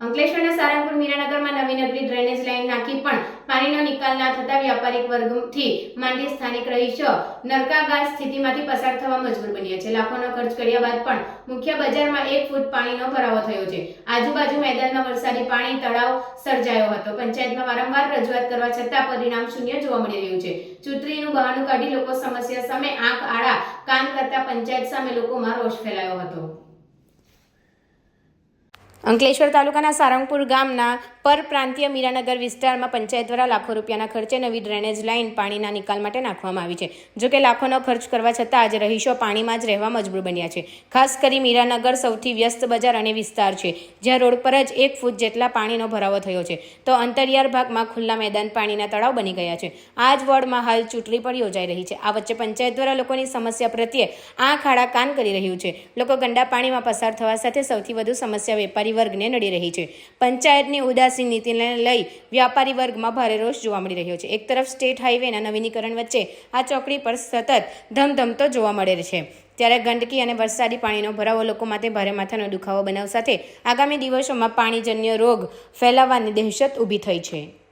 અંકલેશ્વરના સારંગપુર મીરાનગરમાં નવી નગરી ડ્રેનેજ લાઇન નાખી પણ પાણીનો નિકાલ ના થતા વ્યાપારિક વર્ગથી માંડી સ્થાનિક રહીશો નરકાગાર સ્થિતિમાંથી પસાર થવા મજબૂર બન્યા છે. લાખોનો ખર્ચ કર્યા બાદ પણ મુખ્ય બજારમાં એક ફૂટ પાણીનો ભરાવો થયો છે. આજુબાજુ મેદાનમાં વરસાદી પાણી, તળાવ સર્જાયો હતો. પંચાયતમાં વારંવાર રજૂઆત કરવા છતાં પરિણામ શૂન્ય જોવા મળી રહ્યું છે. ચૂંટણીનું બહાનું કાઢી લોકો સમસ્યા સામે આંખ આડા કાન કરતા પંચાયત સામે લોકોમાં રોષ ફેલાયો હતો. અંકલેશ્વર તાલુકાના સારંગપુર ગામના પરપ્રાંતીય મીરાનગર વિસ્તારમાં પંચાયત દ્વારા લાખો રૂપિયાના ખર્ચે નવી ડ્રેનેજ લાઇન પાણીના નિકાલ માટે નાખવામાં આવી છે. જો કે લાખોનો ખર્ચ કરવા છતાં આજે રહીશો પાણીમાં જ રહેવા મજબૂર બન્યા છે. ખાસ કરી મીરાનગર સૌથી વ્યસ્ત બજાર અને વિસ્તાર છે, જ્યાં રોડ પર જ એક ફૂટ જેટલા પાણીનો ભરાવો થયો છે. તો અંતરિયાળ ભાગમાં ખુલ્લા મેદાન પાણીના તળાવ બની ગયા છે. આ જ વોર્ડમાં હાલ ચૂંટણી પણ યોજાઈ રહી છે. આ વચ્ચે પંચાયત દ્વારા લોકોની સમસ્યા પ્રત્યે આંખ આડા કાન કરી રહ્યું છે. લોકો ગંદા પાણીમાં પસાર થવા સાથે સૌથી વધુ સમસ્યા વેપારી વર્ગને નડી રહી છે. પંચાયતની ઉદાસીન નીતિને લઈ વ્યાપારી વર્ગમાં ભારે રોષ જોવા મળી રહ્યો છે. એક તરફ સ્ટેટ હાઈવેના નવીનીકરણ વચ્ચે આ ચોકડી પર સતત ધમધમતો જોવા મળે છે. ત્યારે ગંદકી અને વરસાદી પાણીનો ભરાવો લોકો માટે ભારે માથાનો દુખાવો બનાવ સાથે આગામી દિવસોમાં પાણીજન્ય રોગ ફેલાવાની દહેશત ઊભી થઈ છે.